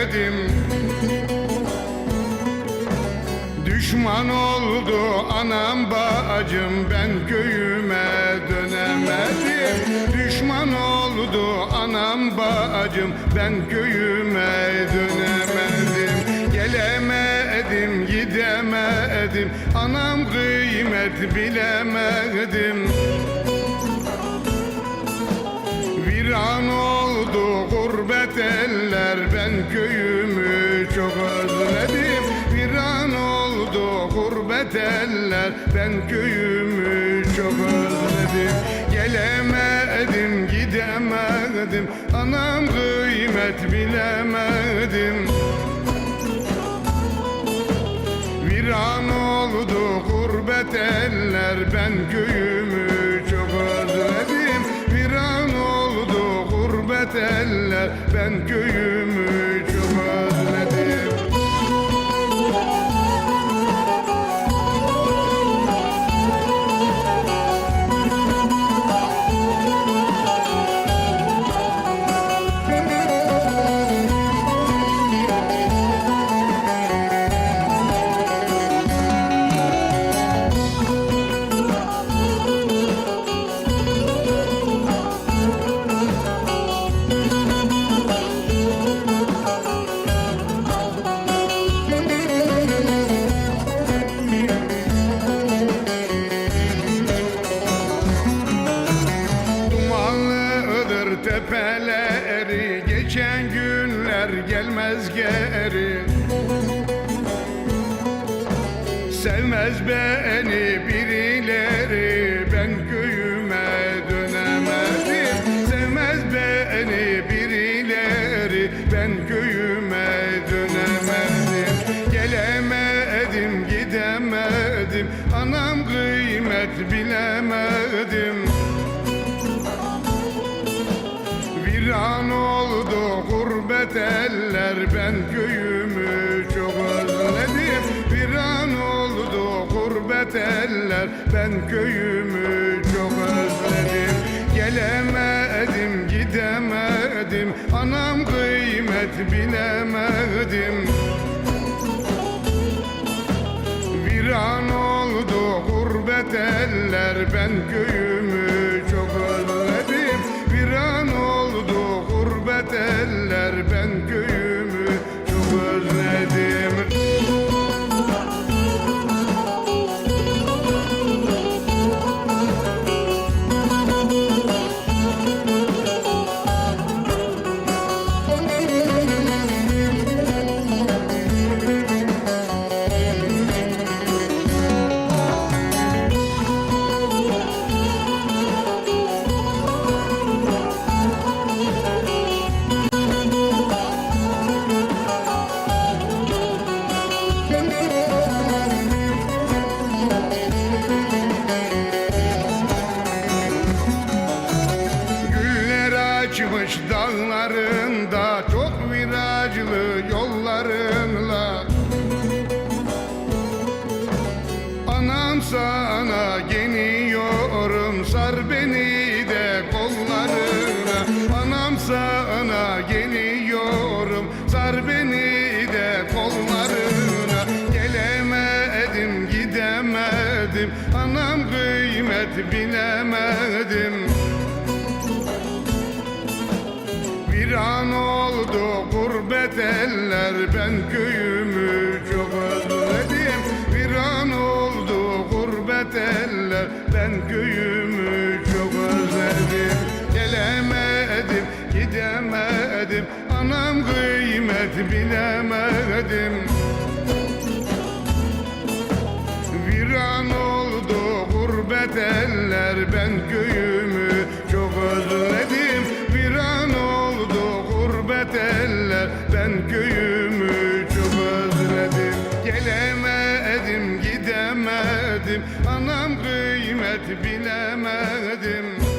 dinledim Düşman oldu anam bacım ben köyüme dönemedim. Düşman oldu anam bacım ben köyüme dönemedim. Gelemedim gidemedim anam kıymet bilemedim. Viran oldu gurbet eller ben köyümü çok özledim. Viran oldu gurbet eller ben köyümü çok özledim. Gelemedim gidemedim anam kıymet bilemedim. Viran oldu gurbet eller ben köyümü gurbet eller ben köyümü tepeleri Geçen günler gelmez geri. Sevmez beni birileri Ben köyüme dönemedim. Sevmez beni birileri Ben köyüme dönemedim. Gelemedim gidemedim Anam kıymet bilemedim gurbet ben köyümü çok özledim. Viran oldu gurbet eller ben köyümü çok özledim. Gelemedim gidemedim anam kıymet bilemedim. Viran oldu gurbet eller ben köyümü açmış dağlarında Çok virajlı yollarınla. Anam sana geliyorum Sar beni bilemedim Viran oldu gurbet eller ben köyümü çok özledim. Viran oldu gurbet eller ben köyümü çok özledim. Gelemedim gidemedim anam kıymet bilemedim eller ben köyümü. Çok özledim Viran oldu gurbet eller. Ben köyümü çok özledim. Gelemedim gidemedim. Anam kıymet bilemedim